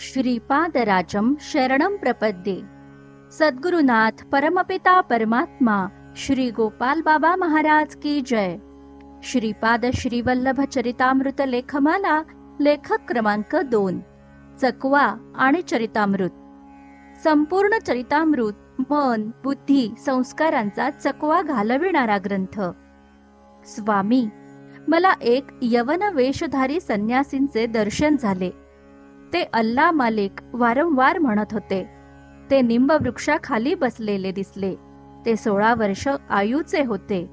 श्रीपादराजं शरणं प्रपद्ये। सद्गुरुनाथ परमपिता परमात्मा श्री गोपाल बाबा महाराज की जय। श्रीपाद श्रीवल्लभ चरितामृत लेखमाला लेखक क्रमांक दोन चकवा आणि चरितामृत। संपूर्ण चरितामृत मन बुद्धी संस्कारांचा चकवा घालविणारा ग्रंथ। स्वामी मला एक यवन वेशधारी संन्यासींचे दर्शन झाले। ते अल्ला मालिक वारंवार म्हणत होते. ते निंब वृक्षाखाली बसलेले दिसले. ते सोळा वर्ष आयूचे होते.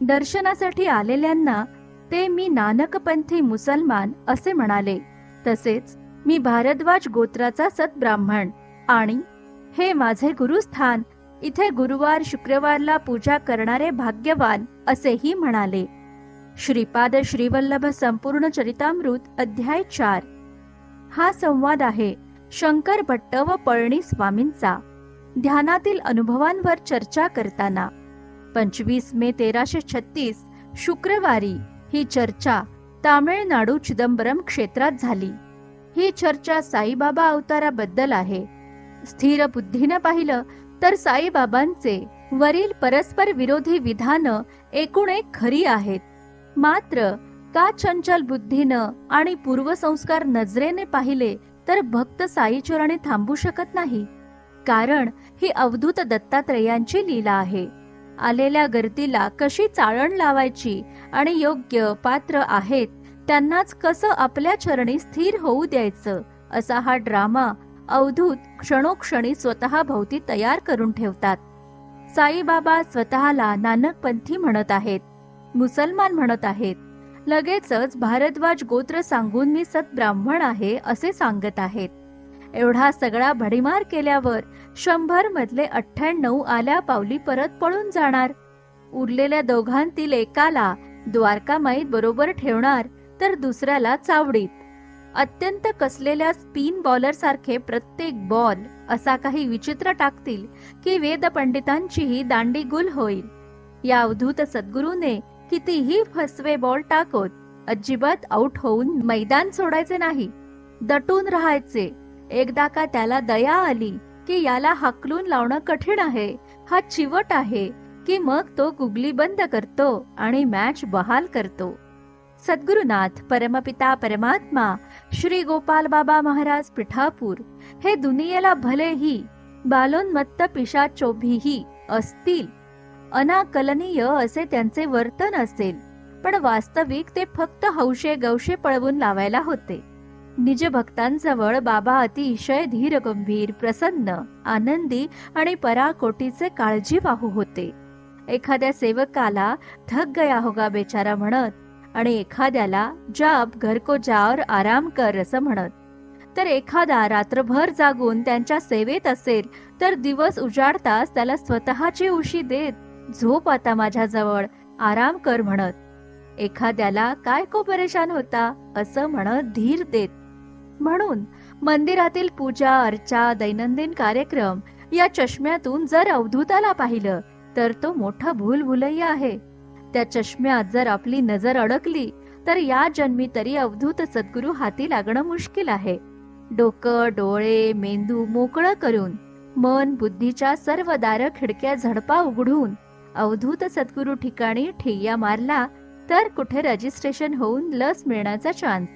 दर्शनासाठी आलेल्यांना ते मी नानकपंथी मुसलमान असे म्हणाले. तसेच मी भारद्वाज गोत्राचा सद्ब्राह्मण आणि हे माझे गुरुस्थान इथे गुरुवार शुक्रवारला पूजा करणारे भाग्यवान असेही म्हणाले. श्रीपाद श्रीवल्लभ संपूर्ण चरितामृत अध्याय चार. हा संवाद आहे शंकर भट्ट व पळणी स्वामींचा. ध्यानातील अनुभवांवर चर्चा करताना. पंचवीस मे तेराशे छत्तीस शुक्रवारी ही चर्चा तामिळनाडू चिदंबरम क्षेत्रात झाली. ही चर्चा साईबाबा अवताराबद्दल आहे. स्थिर बुद्धीनं पाहिलं तर साईबाबांचे वरील परस्पर विरोधी विधान एकूण एक खरी आहेत. मात्र का चंचल बुद्धीनं आणि पूर्वसंस्कार नजरेने पाहिले तर भक्त साईचरणी थांबू शकत नाही. कारण ही अवधूत दत्तात्रयांची लीला आहे. आलेल्या गर्दीला कशी चाळण लावायची आणि योग्य पात्र आहेत त्यांनाच कसं आपल्या चरणी स्थिर होऊ द्यायचं असा हा ड्रामा अवधूत क्षणोक्षणी स्वतः भोवती तयार करून ठेवतात. साईबाबा स्वतःला नानकपंथी म्हणत आहेत मुसलमान म्हणत आहेत. लगेचच भारद्वाज गोत्र सांगून मी सद्ब्राह्मण आहे असे सांगत आहेत. एवढा सगळा भडीमार केल्यावर शंभर मधले अठ्ठ्याण्णव आल्या पावली परत पळून जाणार. उरलेल्या दोघांतील एकाला द्वारकामाईत बरोबर ठेवणार तर दुसऱ्याला चावडीत. अत्यंत कसलेल्या स्पिन बॉलर सारखे प्रत्येक बॉल असा काही विचित्र टाकतील की वेद पंडितांचीही दांडी गुल होईल. या अवधूत सद्गुरूने कितीही फसवे बॉल टाकत अजिबात आउट होऊन मैदान सोडायचे नाही. दटून राहायचे. एकदा का त्याला दया आली की याला हाकलून लावणं कठीण आहे. हा चिवट आहे की मग तो गुगली बंद करतो आणि मॅच बहाल करतो. सद्गुरुनाथ परमपिता परमात्मा श्री गोपाल बाबा महाराज पिठापूर हे दुनियेला भलेही बालोन्मत्त पिशाचोभीही असतील. अनाकलनीय असे त्यांचे वर्तन असेल. पण वास्तविक ते फक्त हौशे गौशे पळवून लावायला होते. निज भक्तांजवळ बाबा अतिशय धीर गंभीर प्रसन्न आनंदी आणि पराकोटीचे काळजी पाहू होते. एखाद्या सेवकाला थक गया होगा बेचारा म्हणत आणि एखाद्याला जाब घरको जावर आराम कर असं म्हणत. तर एखादा रात्रभर जागून त्यांच्या सेवेत असेल तर दिवस उजाडताच त्याला स्वतःची उशी देत झोप आता माझ्याजवळ आराम कर म्हणत. एखाद्याला काय को परेशान होता असं म्हणत धीर देत. म्हणून मंदिरातील पूजा अर्चा दैनंदिन कार्यक्रम या चष्म्यातून जर अवधूताला पाहिलं तर तो मोठा भूल भुलैया आहे. त्या चष्म्यात जर आपली नजर अडकली तर या जन्मी तरी अवधूत सद्गुरू हाती लागणं मुश्किल आहे. डोकं डोळे मेंदू मोकळं करून मन बुद्धीच्या सर्व दार खिडक्या झडपा उघडून अवधूत सद्गुरू ठिकाणी ठिय्या मारला तर कुठे रजिस्ट्रेशन होऊन लस मिळण्याचा चान्स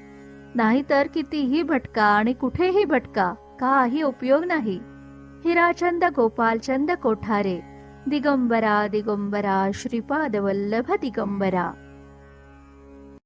नाहीतर कितीही भटका आणि कुठेही भटका काही उपयोग नाही. हिराचंद गोपालचंद कोठारे दिगंबरा दिगंबरा श्रीपाद वल्लभ दिगंबरा.